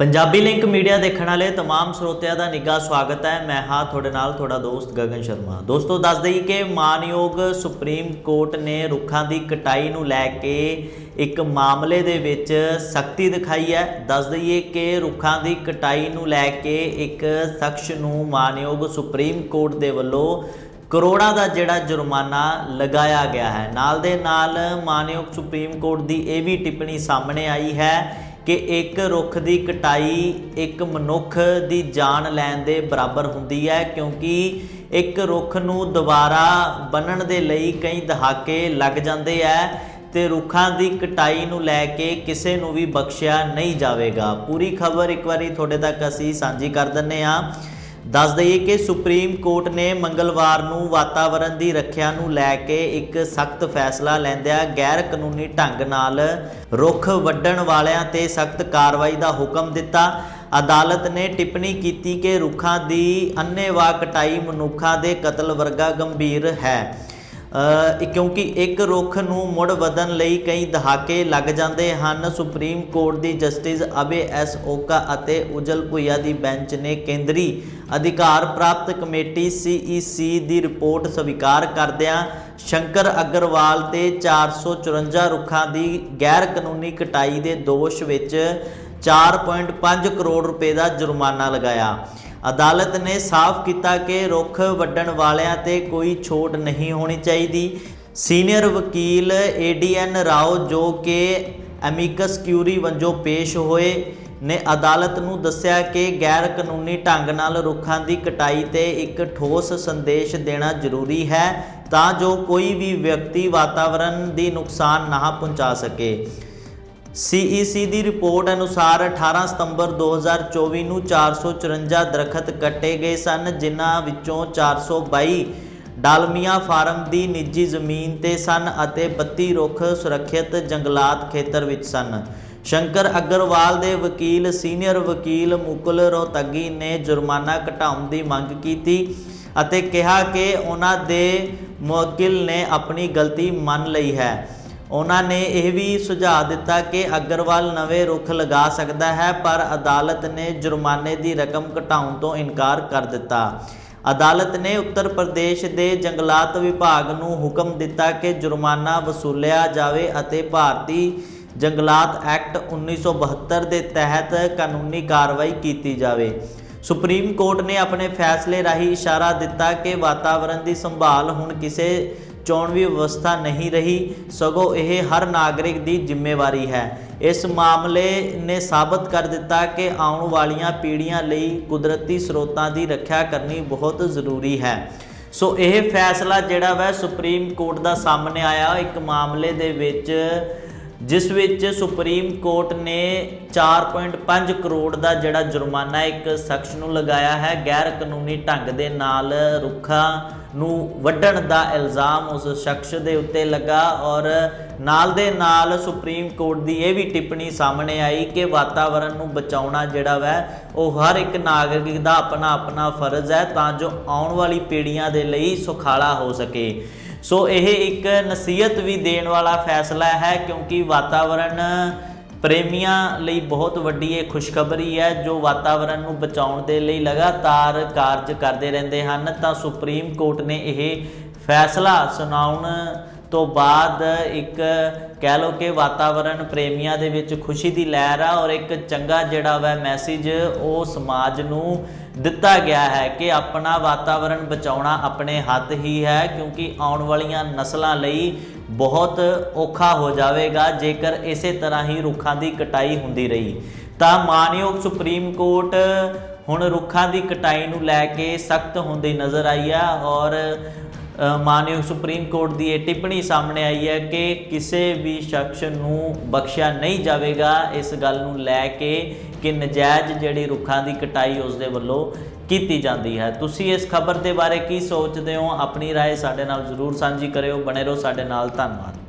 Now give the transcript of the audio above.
Punjabi link media ਦੇਖਣ ਵਾਲੇ तमाम ਸਰੋਤਿਆਂ ਦਾ ਨਿੱਘਾ ਸਵਾਗਤ ਹੈ ਮੈਂ ਹਾਂ ਤੁਹਾਡੇ ਨਾਲ ਤੁਹਾਡਾ ਦੋਸਤ ਗਗਨ ਸ਼ਰਮਾ ਦੋਸਤੋ ਦੱਸ ਦਈਏ ਕਿ ਮਾਨਯੋਗ ਸੁਪਰੀਮ ਕੋਰਟ ਨੇ ਰੁੱਖਾਂ ਦੀ ਕਟਾਈ ਨੂੰ ਲੈ ਕੇ ਇੱਕ ਮਾਮਲੇ ਦੇ ਵਿੱਚ ਸਖਤੀ ਦਿਖਾਈ ਹੈ ਦੱਸ ਦਈਏ ਕਿ ਰੁੱਖਾਂ ਦੀ ਕਟਾਈ ਨੂੰ ਲੈ ਕੇ ਇੱਕ ਸ਼ਖਸ ਨੂੰ ਮਾਨਯੋਗ ਸੁਪਰੀਮ ਕੋਰਟ ਦੇ ਵੱਲੋਂ ਕਰੋੜਾਂ ਦਾ ਜਿਹੜਾ ਜੁਰਮਾਨਾ ਲਗਾਇਆ ਗਿਆ ਹੈ ਨਾਲ ਦੇ ਨਾਲ ਮਾਨਯੋਗ ਸੁਪਰੀਮ ਕੋਰਟ ਦੀ ਇਹ ਵੀ ਟਿੱਪਣੀ ਸਾਹਮਣੇ ਆਈ ਹੈ ਕਿ ਇੱਕ ਰੁੱਖ ਦੀ ਕਟਾਈ ਇੱਕ ਮਨੁੱਖ ਦੀ ਜਾਨ ਲੈਣ ਦੇ ਬਰਾਬਰ ਹੁੰਦੀ ਹੈ, ਕਿਉਂਕਿ ਇੱਕ ਰੁੱਖ ਨੂੰ ਦੁਬਾਰਾ ਬਣਨ ਦੇ ਲਈ ਕਈ ਦਹਾਕੇ ਲੱਗ ਜਾਂਦੇ ਐ ਤੇ ਰੁੱਖਾਂ ਦੀ ਕਟਾਈ ਨੂੰ ਲੈ ਕੇ ਕਿਸੇ ਨੂੰ ਵੀ ਬਖਸ਼ਿਆ ਨਹੀਂ ਜਾਵੇਗਾ। ਪੂਰੀ ਖਬਰ ਇੱਕ ਵਾਰੀ ਤੁਹਾਡੇ ਤੱਕ ਅਸੀਂ ਸਾਂਝੀ ਕਰ ਦਿੰਨੇ ਆ ਦੱਸ ਦਈਏ ਕਿ ਸੁਪਰੀਮ ਕੋਰਟ ਨੇ ਮੰਗਲਵਾਰ ਨੂੰ ਵਾਤਾਵਰਣ ਦੀ ਰੱਖਿਆ ਨੂੰ ਲੈ ਕੇ ਇੱਕ ਸਖਤ ਫੈਸਲਾ ਲੈਂਦਿਆਂ ਗੈਰ ਕਾਨੂੰਨੀ ਢੰਗ ਨਾਲ ਰੁੱਖ ਵੱਢਣ ਵਾਲਿਆਂ ਤੇ ਸਖਤ ਕਾਰਵਾਈ ਦਾ ਹੁਕਮ ਦਿੱਤਾ। ਅਦਾਲਤ ਨੇ ਟਿੱਪਣੀ ਕੀਤੀ ਕਿ ਰੁੱਖਾਂ ਦੀ ਅੰਨ੍ਹੇਵਾਹ ਕਟਾਈ ਮਨੁੱਖਾਂ ਦੇ ਕਤਲ ਵਰਗਾ ਗੰਭੀਰ ਹੈ। ਕਿਉਂਕਿ ਇੱਕ ਰੁੱਖ ਨੂੰ ਮੁੜ ਵਧਣ ਲਈ ਕਈ ਦਹਾਕੇ ਲੱਗ ਜਾਂਦੇ ਹਨ। ਸੁਪਰੀਮ ਕੋਰਟ ਦੀ ਜਸਟਿਸ ਅਬੇ ਐਸ ਓਕਾ ਅਤੇ ਉਜਲ ਭੁਈਆ ਦੀ ਬੈਂਚ ਨੇ ਕੇਂਦਰੀ ਅਧਿਕਾਰ ਪ੍ਰਾਪਤ ਕਮੇਟੀ ਸੀਈਸੀ ਦੀ ਰਿਪੋਰਟ ਸਵੀਕਾਰ ਕਰਦਿਆਂ ਸ਼ੰਕਰ ਅਗਰਵਾਲ ਤੇ 454 ਰੁੱਖਾਂ ਦੀ ਗੈਰ ਕਾਨੂੰਨੀ ਕਟਾਈ ਦੇ ਦੋਸ਼ ਵਿੱਚ 4.5 ਕਰੋੜ ਰੁਪਏ ਦਾ ਜੁਰਮਾਨਾ ਲਗਾਇਆ। ਅਦਾਲਤ ਨੇ ਸਾਫ਼ ਕੀਤਾ ਕਿ ਰੁੱਖ ਵੱਢਣ ਵਾਲਿਆਂ ਤੇ ਕੋਈ ਛੋਟ ਨਹੀਂ ਹੋਣੀ ਚਾਹੀਦੀ। ਸੀਨੀਅਰ ਵਕੀਲ ਏਡੀਐਨ ਰਾਓ ਜੋ ਕਿ ਐਮਿਕਸ ਕਿਊਰੀ ਵਜੋਂ ਪੇਸ਼ ਹੋਏ ਨੇ ਅਦਾਲਤ ਨੂੰ ਦੱਸਿਆ ਕਿ ਗੈਰ ਕਾਨੂੰਨੀ ਢੰਗ ਨਾਲ ਰੁੱਖਾਂ ਦੀ ਕਟਾਈ ਤੇ ਇੱਕ ਠੋਸ ਸੰਦੇਸ਼ ਦੇਣਾ ਜ਼ਰੂਰੀ ਹੈ ਤਾਂ ਜੋ ਕੋਈ ਵੀ ਵਿਅਕਤੀ ਵਾਤਾਵਰਣ ਦੀ ਨੁਕਸਾਨ ਨਾ ਪਹੁੰਚਾ ਸਕੇ। ਸੀਈਸੀ ਦੀ ਰਿਪੋਰਟ ਅਨੁਸਾਰ 18 ਸਤੰਬਰ 2024 ਨੂੰ 454 ਦਰਖਤ ਕੱਟੇ ਗਏ ਸਨ, ਜਿਨ੍ਹਾਂ ਵਿੱਚੋਂ 422 ਡਾਲਮੀਆ ਫਾਰਮ ਦੀ ਨਿੱਜੀ ਜ਼ਮੀਨ ਤੇ ਸਨ ਅਤੇ 32 ਰੁੱਖ ਸੁਰੱਖਿਅਤ ਜੰਗਲਾਤ ਖੇਤਰ ਵਿੱਚ ਸਨ। ਸ਼ੰਕਰ ਅਗਰਵਾਲ ਦੇ ਵਕੀਲ, ਸੀਨੀਅਰ ਵਕੀਲ ਮੁਕੁਲ ਰੋਹਤਗੀ ਨੇ ਜੁਰਮਾਨਾ ਘਟਾਉਣ ਦੀ ਮੰਗ ਕੀਤੀ ਅਤੇ ਕਿਹਾ ਕਿ ਉਹਨਾਂ ਦੇ ਮੁਵੱਕਿਲ ਨੇ ਆਪਣੀ ਗਲਤੀ ਮੰਨ ਲਈ ਹੈ। ਉਹਨਾਂ ਨੇ ਇਹ ਵੀ ਸੁਝਾਅ ਦਿੱਤਾ ਕਿ ਅਗਰਵਾਲ ਨਵੇਂ ਰੁੱਖ ਲਗਾ ਸਕਦਾ ਹੈ, ਪਰ ਅਦਾਲਤ ਨੇ ਜੁਰਮਾਨੇ ਦੀ ਰਕਮ ਘਟਾਉਣ ਤੋਂ ਇਨਕਾਰ ਕਰ ਦਿੱਤਾ। ਅਦਾਲਤ ਨੇ ਉੱਤਰ ਪ੍ਰਦੇਸ਼ ਦੇ ਜੰਗਲਾਤ ਵਿਭਾਗ ਨੂੰ ਹੁਕਮ ਦਿੱਤਾ ਕਿ ਜੁਰਮਾਨਾ ਵਸੂਲਿਆ ਜਾਵੇ ਅਤੇ ਭਾਰਤੀ ਜੰਗਲਾਤ ਐਕਟ 1972 ਦੇ ਤਹਿਤ ਕਾਨੂੰਨੀ ਕਾਰਵਾਈ ਕੀਤੀ ਜਾਵੇ। ਸੁਪਰੀਮ ਕੋਰਟ ਨੇ ਆਪਣੇ ਫੈਸਲੇ ਰਾਹੀਂ ਇਸ਼ਾਰਾ ਦਿੱਤਾ ਕਿ ਵਾਤਾਵਰਣ ਦੀ ਸੰਭਾਲ ਹੁਣ ਕਿਸੇ ਚੋਣਵੀ ਵਿਵਸਥਾ ਨਹੀਂ ਰਹੀ, ਸਗੋਂ ਇਹ ਹਰ ਨਾਗਰਿਕ ਦੀ ਜ਼ਿੰਮੇਵਾਰੀ ਹੈ। ਇਸ ਮਾਮਲੇ ਨੇ ਸਾਬਤ ਕਰ ਦਿੱਤਾ ਕਿ ਆਉਣ ਵਾਲੀਆਂ ਪੀੜ੍ਹੀਆਂ ਲਈ ਕੁਦਰਤੀ ਸਰੋਤਾਂ ਦੀ ਰੱਖਿਆ ਕਰਨੀ ਬਹੁਤ ਜ਼ਰੂਰੀ ਹੈ। ਸੋ ਇਹ ਫੈਸਲਾ ਜਿਹੜਾ ਵਾ ਸੁਪਰੀਮ ਕੋਰਟ ਦਾ ਸਾਹਮਣੇ ਆਇਆ, ਇੱਕ ਮਾਮਲੇ ਦੇ ਵਿੱਚ, ਜਿਸ ਵਿੱਚ ਸੁਪਰੀਮ ਕੋਰਟ ਨੇ 4.5 ਕਰੋੜ ਦਾ ਜਿਹੜਾ ਜੁਰਮਾਨਾ ਇੱਕ ਸ਼ਖਸ ਨੂੰ ਲਗਾਇਆ ਹੈ ਗੈਰ ਕਾਨੂੰਨੀ ਢੰਗ ਦੇ ਨਾਲ ਰੁੱਖਾਂ ਨੂੰ ਵੱਢਣ ਦਾ ਇਲਜ਼ਾਮ ਉਸ ਸ਼ਖਸ ਦੇ ਉੱਤੇ ਲੱਗਾ ਔਰ ਨਾਲ ਦੇ ਨਾਲ ਸੁਪਰੀਮ ਕੋਰਟ ਦੀ ਇਹ ਵੀ ਟਿੱਪਣੀ ਸਾਹਮਣੇ ਆਈ ਕਿ ਵਾਤਾਵਰਣ ਨੂੰ ਬਚਾਉਣਾ ਜਿਹੜਾ ਵੈ, ਉਹ ਹਰ ਇੱਕ ਨਾਗਰਿਕ ਦਾ ਆਪਣਾ ਆਪਣਾ ਫਰਜ਼ ਹੈ ਤਾਂ ਜੋ ਆਉਣ ਵਾਲੀ ਪੀੜ੍ਹੀਆਂ ਦੇ ਲਈ ਸੁਖਾਲਾ ਹੋ ਸਕੇ। ਸੋ ਇਹ ਇੱਕ ਨਸੀਹਤ ਵੀ ਦੇਣ ਵਾਲਾ ਫੈਸਲਾ ਹੈ ਕਿਉਂਕਿ ਵਾਤਾਵਰਣ ਪ੍ਰੇਮੀਆਂ ਲਈ ਬਹੁਤ ਵੱਡੀ ਇਹ ਖੁਸ਼ਖਬਰੀ ਹੈ, ਜੋ ਵਾਤਾਵਰਣ ਨੂੰ ਬਚਾਉਣ ਦੇ ਲਈ ਲਗਾਤਾਰ ਕਾਰਜ ਕਰਦੇ ਰਹਿੰਦੇ ਹਨ, ਤਾਂ ਸੁਪਰੀਮ ਕੋਰਟ ਨੇ ਇਹ ਫੈਸਲਾ ਸੁਣਾਉਣ ਤੋਂ ਬਾਅਦ ਇੱਕ ਕਹਿ ਲਓ ਕਿ ਵਾਤਾਵਰਣ ਪ੍ਰੇਮੀਆਂ ਦੇ ਵਿੱਚ ਖੁਸ਼ੀ ਦੀ ਲਹਿਰ ਆ ਔਰ ਇੱਕ ਚੰਗਾ ਜਿਹੜਾ ਵਾ ਮੈਸੇਜ ਉਹ ਸਮਾਜ ਨੂੰ ਦਿੱਤਾ ਗਿਆ ਹੈ ਕਿ ਆਪਣਾ ਵਾਤਾਵਰਣ ਬਚਾਉਣਾ ਆਪਣੇ ਹੱਥ ਹੀ ਹੈ ਕਿਉਂਕਿ ਆਉਣ ਵਾਲੀਆਂ ਨਸਲਾਂ ਲਈ ਬਹੁਤ ਔਖਾ ਹੋ ਜਾਵੇਗਾ, ਜੇਕਰ ਇਸੇ ਤਰ੍ਹਾਂ ਹੀ ਰੁੱਖਾਂ ਦੀ ਕਟਾਈ ਹੁੰਦੀ ਰਹੀ। ਤਾਂ ਮਾਨਯੋਗ ਸੁਪਰੀਮ ਕੋਰਟ ਹੁਣ ਰੁੱਖਾਂ ਦੀ ਕਟਾਈ ਨੂੰ ਲੈ ਕੇ ਸਖਤ ਹੁੰਦੀ ਨਜ਼ਰ ਆਈ ਆ ਔਰ ਮਾਨਯੋਗ ਸੁਪਰੀਮ ਕੋਰਟ ਦੀ ਇਹ ਟਿੱਪਣੀ ਸਾਹਮਣੇ ਆਈ ਹੈ ਕਿ ਕਿਸੇ ਵੀ ਸ਼ਖਸ ਨੂੰ ਬਖਸ਼ਿਆ ਨਹੀਂ ਜਾਵੇਗਾ ਇਸ ਗੱਲ ਨੂੰ ਲੈ ਕੇ ਕਿ ਨਜਾਇਜ਼ ਜਿਹੜੀ ਰੁੱਖਾਂ ਦੀ ਕਟਾਈ ਉਸ ਦੇ ਵੱਲੋਂ ਕੀਤੀ ਜਾਂਦੀ ਹੈ ਤੁਸੀਂ ਇਸ ਖਬਰ ਦੇ ਬਾਰੇ ਕੀ ਸੋਚਦੇ ਹੋ ਆਪਣੀ رائے ਸਾਡੇ ਨਾਲ ਜ਼ਰੂਰ ਸਾਂਝੀ ਕਰਿਓ ਬਣੇ ਰਹੋ ਸਾਡੇ ਨਾਲ ਧੰਨਵਾਦ